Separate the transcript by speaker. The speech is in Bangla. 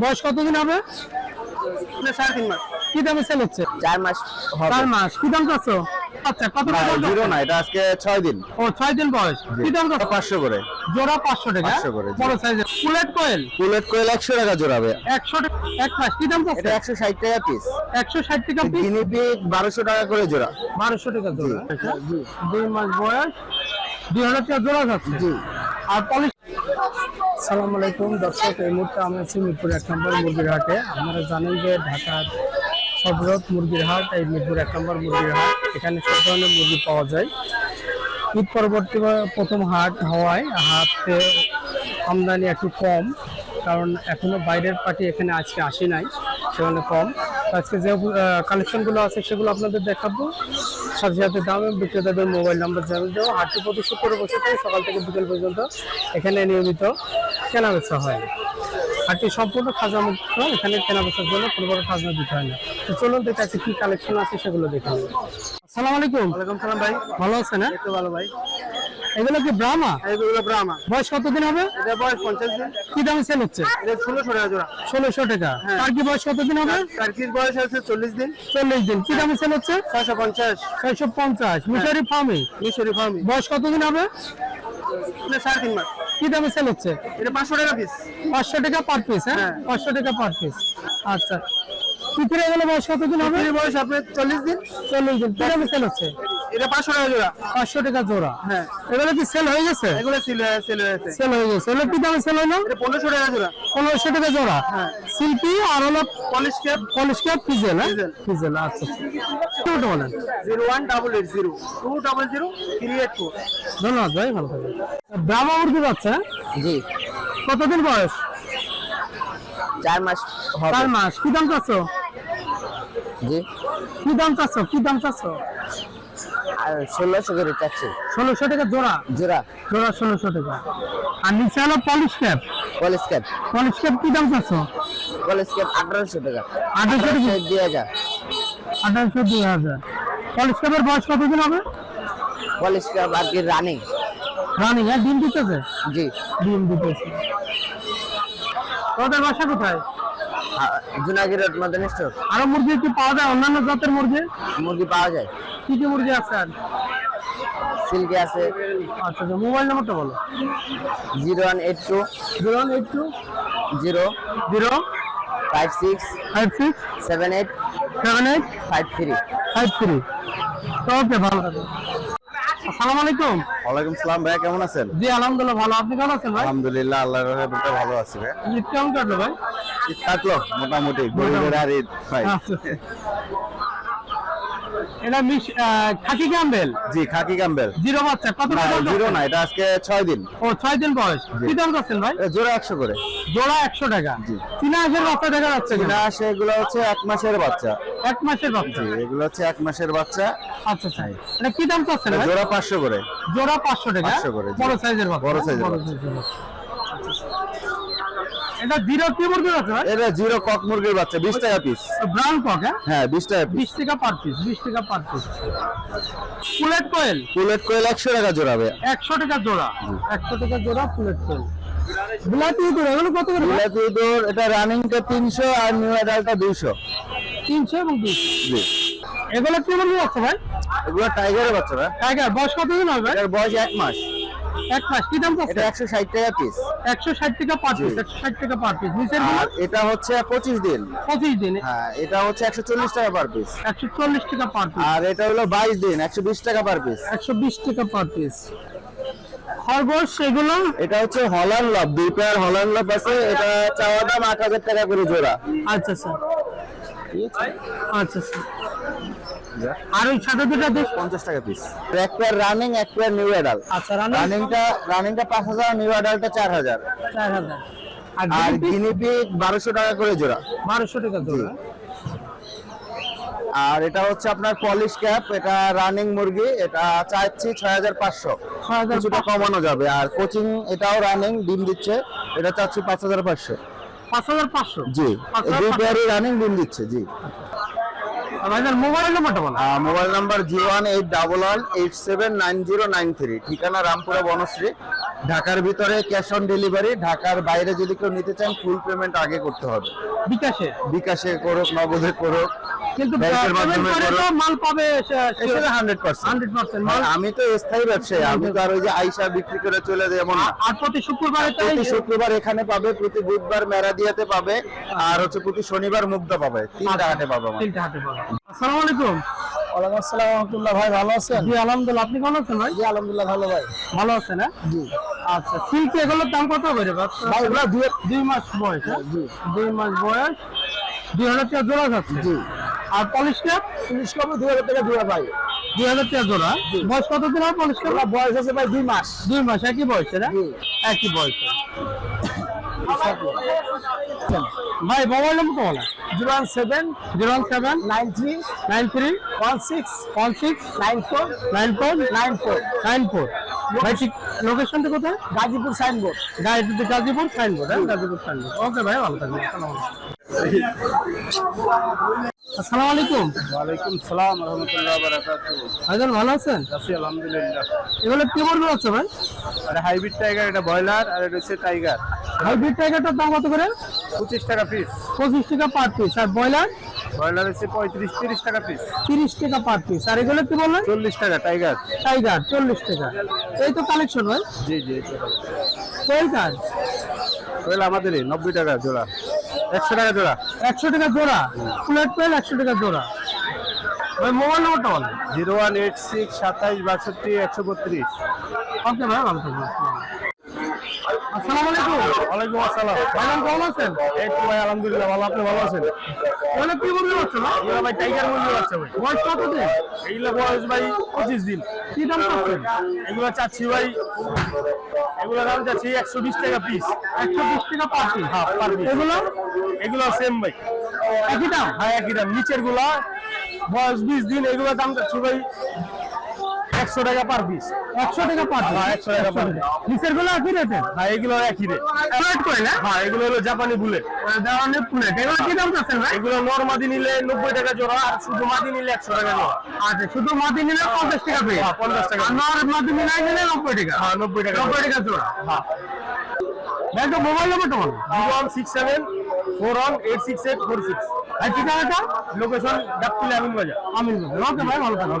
Speaker 1: বয়স কতদিন হবে?
Speaker 2: সাড়ে তিন মাস।
Speaker 1: কি দামে সেল হচ্ছে?
Speaker 2: চার মাস
Speaker 1: চার মাস। কি দাম চাচ্ছ? আচ্ছা কত টাকা
Speaker 3: জিরো না এটা আজকে ছয় দিন।
Speaker 1: ও ছয় দিন বয়স। কি দাম চাচ্ছ?
Speaker 3: পাঁচশো করে।
Speaker 1: জোড়া পাঁচশো টাকা?
Speaker 3: 500 করে, জি।
Speaker 1: বড় সাইজের ফুলেট কোয়েল
Speaker 3: কুলেট কোয়েল একশো টাকা জোড়াবে
Speaker 1: একশো টাকা এক মাস। কি দাম
Speaker 3: এটা একশো ষাট টাকা পিস
Speaker 1: একশো ষাট টাকা পিস
Speaker 3: গিনিপিগ বারোশো টাকা করে জোড়া।
Speaker 1: বারোশো টাকা জোড়া দুই মাস বয়স। দুই হাজার টাকা জোড়া যাচ্ছে।
Speaker 3: জি।
Speaker 1: আর পলিশ সালাম আলাইকুম। দর্শক, এই মুহূর্তে আমি আছি মিরপুর এক নম্বর মুরগির হাটে। আপনারা জানেন যে ঢাকার সবরত মুরগির হাট, এই মিরপুর এক নম্বর মুরগির হাট। এখানে সব ধরনের মুরগি পাওয়া যায়। ঈদ পরবর্তী প্রথম হাট হওয়ায় হাটে আমদানি একটু কম, কারণ এখনও বাইরের পার্টি এখানে আজকে আসে নাই সেখানে কম। আজকে যে কালেকশনগুলো আছে, সেগুলো আপনাদের দেখাবো। সাথে সাথে দাম বিক্রেতাদের মোবাইল নাম্বার জানিয়ে দেবো। হাটটি প্রতি শুক্র বসে থাকে সকাল থেকে বিকেল পর্যন্ত এখানে নিয়মিত কেনা বেচা হয় হাটটি সম্পূর্ণ খাজা মুক্ত এখানে কেনা বেচার জন্য কোনো বড় খাজনা দিতে হয় না। তো চলুন দেখে আছে কি কালেকশন আছে সেগুলো দেখে নেব আসসালামু আলাইকুম।
Speaker 2: ওয়ালাইকুম সালাম ভাই।
Speaker 1: ভালো আছেন হ্যাঁ?
Speaker 2: একটু ভালো ভাই।
Speaker 1: এগুলো কি ব্রাহ্মা?
Speaker 2: এইগুলো ব্রাহ্মা।
Speaker 1: বয়স কতদিন হবে?
Speaker 2: এটা বয়স পঞ্চাশ দিন।
Speaker 1: কি দামে সেল হচ্ছে?
Speaker 2: এটা টাকা জোড়া।
Speaker 1: ষোলোশো টাকা।
Speaker 2: হ্যাঁ।
Speaker 1: তার কি বয়স কতদিন হবে?
Speaker 2: টার্কির বয়স আছে চল্লিশ দিন।
Speaker 1: চল্লিশ দিন। কি দামে সেল হচ্ছে?
Speaker 2: ছয়শো পঞ্চাশ।
Speaker 1: ছয়শো পঞ্চাশ। মিশরি ফার্মে?
Speaker 2: মিশরি ফার্মি।
Speaker 1: বয়স কতদিন হবে?
Speaker 2: সাড়ে তিন মাস।
Speaker 1: কি দামে সেল হচ্ছে?
Speaker 2: এটা পাঁচশো টাকা পিস
Speaker 1: পাঁচশো টাকা পার পিস হ্যাঁ?
Speaker 2: হ্যাঁ।
Speaker 1: পাঁচশো টাকা পার পিস আচ্ছা। গেলে বয়স কতদিন হবে?
Speaker 2: এর বয়স আপনার চল্লিশ দিন।
Speaker 1: চল্লিশ দিন। কি দামে সেল হচ্ছে?
Speaker 2: এটা পাঁচশো টাকা জোড়া।
Speaker 1: পাঁচশো টাকা জোড়া।
Speaker 2: হ্যাঁ।
Speaker 1: এগুলো কি সেল হয়ে গেছে?
Speaker 2: এগুলো সিল সিল হয়েছে
Speaker 1: সেল হয়ে গেছে। এগুলো কি দামে সেল হলো?
Speaker 2: এটা পনেরোশো টাকা জোড়া।
Speaker 1: পনেরোশো টাকা জোড়া।
Speaker 2: হ্যাঁ।
Speaker 1: সিল্কি আর হলো
Speaker 2: পলিশ ক্যাপ
Speaker 1: পলিশ ক্যাপ ফিজেল হ্যাঁ?
Speaker 2: ফিজেল।
Speaker 1: আচ্ছা আচ্ছা। বলেন?
Speaker 2: Zero one double eight zero two double zero three eight four
Speaker 1: ধন্যবাদ ভাই ভালো থাকবেন। ব্রাহ্মা মুরগি পাচ্ছে
Speaker 2: জি।
Speaker 1: কতদিন বয়স?
Speaker 2: চার মাস
Speaker 1: চার মাস। কি দাম চাচ্ছ?
Speaker 2: জি।
Speaker 1: কি দাম চাচ্ছ? কি দাম চাচ্ছ?
Speaker 2: ষোলোশো করে চাচ্ছি।
Speaker 1: ষোলোশো টাকা জোড়া?
Speaker 2: জোড়া।
Speaker 1: জোড়া ষোলোশো টাকা। আর নিচে হলো polish cap
Speaker 2: polish cap
Speaker 1: polish cap কি দাম চাচ্ছ?
Speaker 2: পলিশ ক্যাপ আঠারোশো টাকা।
Speaker 1: আঠারোশো টাকা।
Speaker 2: দুই হাজার।
Speaker 1: আঠারোশো দুই হাজার। পলিশ ক্যাপের বয়স কতদিন হবে?
Speaker 2: পলিশ ক্যাপ আর কি রানিং
Speaker 1: রানিং হ্যাঁ ডিম দিতেছে?
Speaker 2: জি।
Speaker 1: ডিম দিতেছে। তোদের বাসা কোথায়?
Speaker 2: জুনাগির রোড মদন স্টোর
Speaker 1: আরও মুরগি কি পাওয়া যায়? অন্যান্য জাতের মুরগি?
Speaker 2: মুরগি পাওয়া যায়।
Speaker 1: কি কি মুরগি আছে? আর
Speaker 2: সিল্কি আছে।
Speaker 1: আচ্ছা আচ্ছা মোবাইল নাম্বারটা বলো।
Speaker 2: Zero one eight two
Speaker 1: zero one eight two
Speaker 2: zero
Speaker 1: zero
Speaker 2: five six
Speaker 1: five six
Speaker 2: seven eight
Speaker 1: seven eight
Speaker 2: five three.
Speaker 1: Five three. Okay ভালো থাকবেন আসসালামু আলাইকুম।
Speaker 3: ওয়ালাইকুম সালাম ভাই কেমন আছেন?
Speaker 1: জি আলহামদুলিল্লাহ ভালো। আপনি কেমন আছেন ভাই?
Speaker 3: আলহামদুলিল্লাহ আল্লাহর রহমতে ভালো আছি ভাই।
Speaker 1: ঈদ কেমন কাটলো ভাই?
Speaker 3: ঈদ কাটলো মোটামুটি গরিবের আর ঈদ ভাই।
Speaker 1: আচ্ছা। এটা মিস খাকি ক্যাম্বেল?
Speaker 3: জি খাকি ক্যাম্বেল।
Speaker 1: জিরো বাচ্চা কত
Speaker 3: না জিরো না এটা আজকে ছয় দিন।
Speaker 1: ও ছয় দিন বয়স। কি দাম যাচ্ছেন ভাই?
Speaker 3: জোড়া একশো করে।
Speaker 1: জোড়া একশো টাকা।
Speaker 3: জি।
Speaker 1: চীনা হাঁসের বাচ্চা দেখা যাচ্ছে কিনা?
Speaker 3: না এগুলো হচ্ছে এক মাসের বাচ্চা।
Speaker 1: এক মাসের বাচ্চা।
Speaker 3: জি এগুলো হচ্ছে এক মাসের বাচ্চা।
Speaker 1: আচ্ছা আচ্ছা। এটা কি দাম ভাই?
Speaker 3: জোড়া পাঁচশো করে।
Speaker 1: জোড়া পাঁচশো টাকা?
Speaker 3: 500 করে,
Speaker 1: বড় সাইজের বাচ্চা।
Speaker 3: বড় সাইজের বাচ্চা।
Speaker 1: বাচ্চা। এটা জিরো কি মুরগি আছে ভাই?
Speaker 3: এটা জিরো কক মুরগির বাচ্চা বিশ টাকা পিস
Speaker 1: ব্রাউন কক হ্যাঁ?
Speaker 3: হ্যাঁ বিশ টাকা পিস
Speaker 1: বিশ টাকা পার পিস বিশ টাকা পার পিস ফুলেট কোয়েল
Speaker 3: কুলেট কোয়েল একশো টাকা জোড়া ভাই।
Speaker 1: একশো টাকা জোড়া। একশো টাকা জোড়া ফুলেট কোয়েল বিলাতি ইঁদুর এগুলো কত করে ভাই?
Speaker 3: বিলাতি ইঁদুর এটা রানিংটা তিনশো আর নিউ অ্যাডাল্টটা দুইশো।
Speaker 1: তিনশো এবং দুশো
Speaker 3: জি।
Speaker 1: এগুলো কি মুরগি আছে ভাই?
Speaker 3: এগুলো টাইগারের বাচ্চারা
Speaker 1: টাইগার বয়স কতদিন হবে? ভাই
Speaker 3: এটার বয়স এক মাস।
Speaker 1: এক মাস কি দাম
Speaker 3: এটা
Speaker 1: পাচ্ছে
Speaker 3: একশো ষাট টাকা পিস
Speaker 1: একশো ষাট টাকা পার পিস একশো ষাট টাকা পার পিস
Speaker 3: নিচেরগুলো? এটা হচ্ছে পঁচিশ দিন।
Speaker 1: পঁচিশ দিন।
Speaker 3: হ্যাঁ এটা হচ্ছে একশো চল্লিশ টাকা পার পিস
Speaker 1: একশো চল্লিশ টাকা পার পিস
Speaker 3: আর এটা হলো বাইশ দিন একশো বিশ টাকা পার পিস
Speaker 1: একশো বিশ টাকা পার পিস খরগোশ এগুলো?
Speaker 3: এটা হচ্ছে হলান লব দুই পেয়ার হলান লব আছে। এটা চাওয়া দাম আট হাজার টাকা করে জোড়া।
Speaker 1: আচ্ছা স্যার আচ্ছা স্যার আর ওই সাদা দুটা দেশ
Speaker 3: পঞ্চাশ টাকা পিস এক পেয়ার রানিং এক পেয়ার নিউ অ্যাডাল
Speaker 1: আচ্ছা রানি
Speaker 3: রানিংটা রানিংটা পাঁচ হাজার নিউ অ্যাডালটা চার হাজার।
Speaker 1: চার হাজার। আর
Speaker 3: আর
Speaker 1: গিনিপিগ
Speaker 3: গিনিপিগ টাকা করে জোড়া।
Speaker 1: বারোশো টাকা জোড়া।
Speaker 3: আর এটা হচ্ছে আপনার পলিশ ক্যাপ এটা রানিং মুরগি এটা চাচ্ছি ছয় হাজার পাঁচশো। কিছুটা কমানো যাবে। আর কোচিং এটাও রানিং ডিম দিচ্ছে। এটা চাচ্ছি পাঁচ হাজার পাঁচশো।
Speaker 1: পাঁচ হাজার পাঁচশো?
Speaker 3: জি। দুই পেয়ারই রানিং ডিম দিচ্ছে জি।
Speaker 1: Mobile
Speaker 3: mobile number zero one eight double one eight seven nine zero nine three. ঠিকানা রামপুরা বনশ্রী। ঢাকার ভিতরে ক্যাশ অন ডেলিভারি ঢাকার বাইরে যদি কেউ নিতে চান ফুল পেমেন্ট আগে করতে হবে।
Speaker 1: বিকাশে?
Speaker 3: বিকাশে করুক নগদে করুক
Speaker 1: কিন্তু। মাল পাবে মাল
Speaker 3: আমি তো স্থায়ী ব্যবসায়ী আমি তো আর ওই যে আইসা বিক্রি করে চলে যাই এমন না।
Speaker 1: আর প্রতি শুক্রবারে
Speaker 3: প্রতি শুক্রবার এখানে পাবে প্রতি বুধবার মেরাদিয়াতে পাবে আর হচ্ছে প্রতি শনিবার মুগ্ধা পাবে। তিনটা হাটে পাবে
Speaker 1: তিনটা হাটে পাবে। আসসালামু আলাইকুম।
Speaker 2: ওয়ালাইকুম আসসালাম রহমতুল্লাহ ভাই ভালো আছেন?
Speaker 1: জি আলহামদুলিল্লাহ। আপনি কেমন আছেন ভাই?
Speaker 2: জি আলহামদুলিল্লাহ ভালো ভাই।
Speaker 1: ভালো আছেন হ্যাঁ? জি। আচ্ছা সিল্ক এগুলোর দাম কত করে
Speaker 2: ভাই? ওগুলা দুই
Speaker 1: দুই মাস বয়স হ্যাঁ?
Speaker 2: জি।
Speaker 1: দুই মাস বয়স দুই হাজার টাকা জোড়া যাচ্ছে।
Speaker 2: জি।
Speaker 1: আর পলিশ ক্যাপ
Speaker 2: তিরিশ কমে দুই হাজার টাকা দুয়া ভাই।
Speaker 1: দুই হাজার টাকা জোড়া। বয়স কত দিন পলিশ ক্যাপ
Speaker 2: বয়স আছে ভাই দুই মাস।
Speaker 1: দুই মাস একই বয়সে না একই বয়সে ভাই মোবাইল নম্বর তো বলা।
Speaker 2: Zero one seven
Speaker 1: zero one seven
Speaker 2: nine three
Speaker 1: nine three
Speaker 2: one six
Speaker 1: one six
Speaker 2: nine four
Speaker 1: nine four
Speaker 2: nine four.
Speaker 1: Nine four. ভাই ঠিক লোকেশনটা কোথায়?
Speaker 2: গাজীপুর সাইনবোর্ড।
Speaker 1: গাজীপুর গাজীপুর সাইনবোর্ড হ্যাঁ গাজীপুর সাইনবোর্ড। ওকে ভাই ভালো থাকবেন। আসসালামু আলাইকুম।
Speaker 2: ওয়ালাইকুম সালাম রহমতুল্লাহ বারাকাতু।
Speaker 1: ভাইজান ভালো আছেন?
Speaker 2: আছি আলহামদুলিল্লাহ।
Speaker 1: এগুলো কি বলবে হচ্ছে ভাই?
Speaker 2: হাইব্রিড টাইগার এটা ব্রয়লার আর এটা হচ্ছে টাইগার।
Speaker 1: হাইব্রিড টাইগারটার দাম কত করে?
Speaker 2: পঁচিশ টাকা পিস
Speaker 1: পঁচিশ টাকা পার পিস আর ব্রয়লার?
Speaker 2: ব্রয়লার হচ্ছে পঁয়ত্রিশ তিরিশ টাকা পিস
Speaker 1: তিরিশ টাকা পার পিস আর এগুলো কি বললেন?
Speaker 2: চল্লিশ টাকা টাইগার।
Speaker 1: টাইগার চল্লিশ টাকা। এই তো কালেকশন ভাই।
Speaker 2: জি জি
Speaker 1: কোয়েল কাজ
Speaker 2: ওইগুলো আমাদেরই নব্বই টাকা জোড়া। একশো টাকা জোড়া।
Speaker 1: একশো টাকা জোড়া। ফ্লেট পেল একশো টাকা জোড়া। ভাই মোবাইল নম্বরটা বলেন
Speaker 2: জিরো ওয়ান এইট সিক্স সাতাইশ বাষট্টি একশো বত্রিশ।
Speaker 1: ওকে ভাই ভালো থাকবেন। আসসালামু আলাইকুম
Speaker 2: ওয়ালাইকুম আসসালাম।
Speaker 1: ভাইজান কেমন আছেন?
Speaker 2: এই তো ভাই আলহামদুলিল্লাহ ভালো। আপনি ভালো আছেন?
Speaker 1: এগুলো কি বলতে পারছ না?
Speaker 2: এগুলো ভাই টাইগার মুরগি বাচ্চা ভাই।
Speaker 1: বয়স কত দিন?
Speaker 2: এইগুলো বয়স ভাই পঁচিশ দিন।
Speaker 1: কি দাম
Speaker 2: এগুলো চাচ্ছি ভাই এগুলো দাম চাচ্ছি একশো বিশ টাকা পিস
Speaker 1: একশো বিশ টাকা পার পিস
Speaker 2: হ্যাঁ পার পিস
Speaker 1: এগুলো?
Speaker 2: এগুলো সেম ভাই।
Speaker 1: একই দাম?
Speaker 2: হ্যাঁ একই দাম। নিচেরগুলা বয়স বিশ দিন এগুলো দাম চাচ্ছি ভাই একশো টাকা পার পিস
Speaker 1: একশো টাকা পার
Speaker 2: হ্যাঁ, 100 টাকা piece।
Speaker 1: নিচেরগুলো একই রেটের
Speaker 2: হ্যাঁ এগুলো একই রে
Speaker 1: প্লেট করে না
Speaker 2: হ্যাঁ এগুলো হলো জাপানি বুলেট
Speaker 1: দেওয়ানের প্লেট এগুলো কি দাম চাচ্ছেন ভাই?
Speaker 2: এগুলো নর মাদি নিলে নব্বই টাকা জোড়া আর শুধু মাদি নিলে একশো টাকা জোড়া।
Speaker 1: আচ্ছা শুধু মাদি নিলে পঞ্চাশ টাকা পেয়ে
Speaker 2: হ্যাঁ, 50 টাকা।
Speaker 1: আর নর মাদি নিলে নিলে নব্বই টাকা।
Speaker 2: হ্যাঁ নব্বই টাকা
Speaker 1: নব্বই টাকা জোড়া।
Speaker 2: হ্যাঁ।
Speaker 1: তো মোবাইল নম্বরটা বলো।
Speaker 2: Zero one six seven four one eight six eight four six.
Speaker 1: আর ঠিকানাটা?
Speaker 2: লোকেশন ডাকতুলে আমিন বাজার
Speaker 1: আমিন ওকে ভাই ভালো থাকবেন।